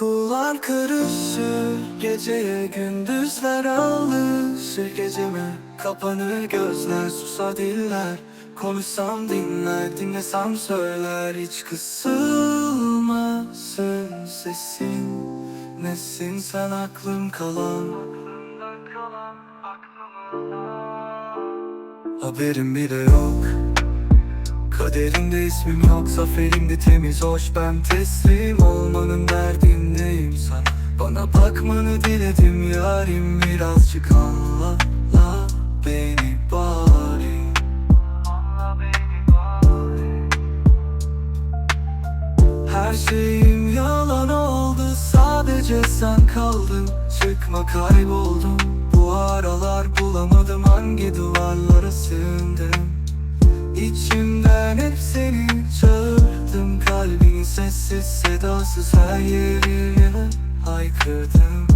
Rüzgar karışır Geceye gündüzler alışır Geceme kapanır gözler Susar diller. Konuşsam dinler Dinlesem söyler. Hiç kısılmasın sesin. Nesin sen aklım kalan? Haberim bile yok. Kaderimde ismim yok Zaferimde temiz hoş Ben teslim olmanın yarim Birazcık anla la beni bari. Her şeyim yalan oldu Sadece sen kaldın. Çıkma kayboldum Bu aralar bulamadım. Hangi duvarlara sığındım? İçimden hep seni çağırdım. Kalbin sessiz sedasız her yerine haykırdım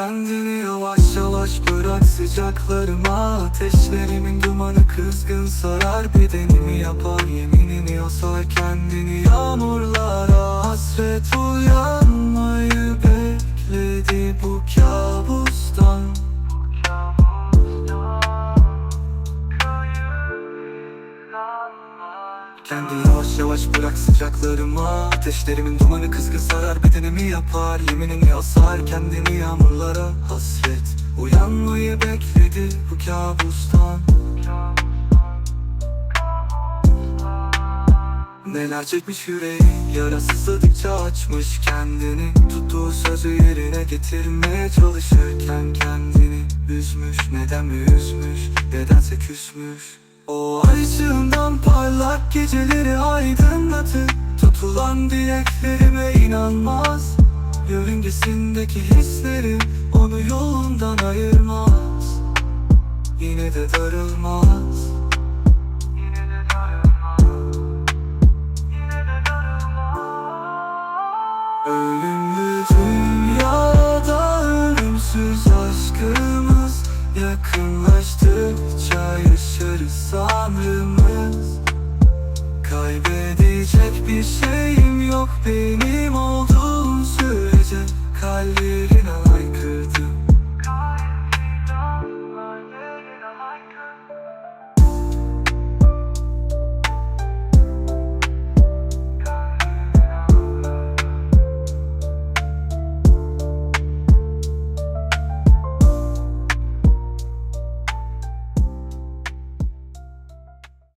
Kendini yavaş yavaş bırak sıcaklarıma Ateşlerimin dumanı kızgın sarar. Bedenimi yapar Yeminini yasar. Kendini yağmurlara Hasret uyanmayı Kendini yavaş yavaş bırak sıcaklarıma Ateşlerimin dumanı kızgın sarar bedenimi yapar. Yeminini yasar kendini yağmurlara. Hasret uyanmayı bekledi bu kabustan. Neler çekmiş yüreği Yarasızladıkça açmış kendini. Tuttuğu sözü yerine getirmeye çalışırken kendini. Üzmüş neden mi üzmüş Nedense küsmüş O parlak geceleri aydınlatır Tutulan dileklerime inanmaz. Yörüngesindeki hislerim onu yolundan ayırmaz. Yine de darılmaz. Ölümlü dünyada ölümsüz aşkımız Yakınlaştıkça Beni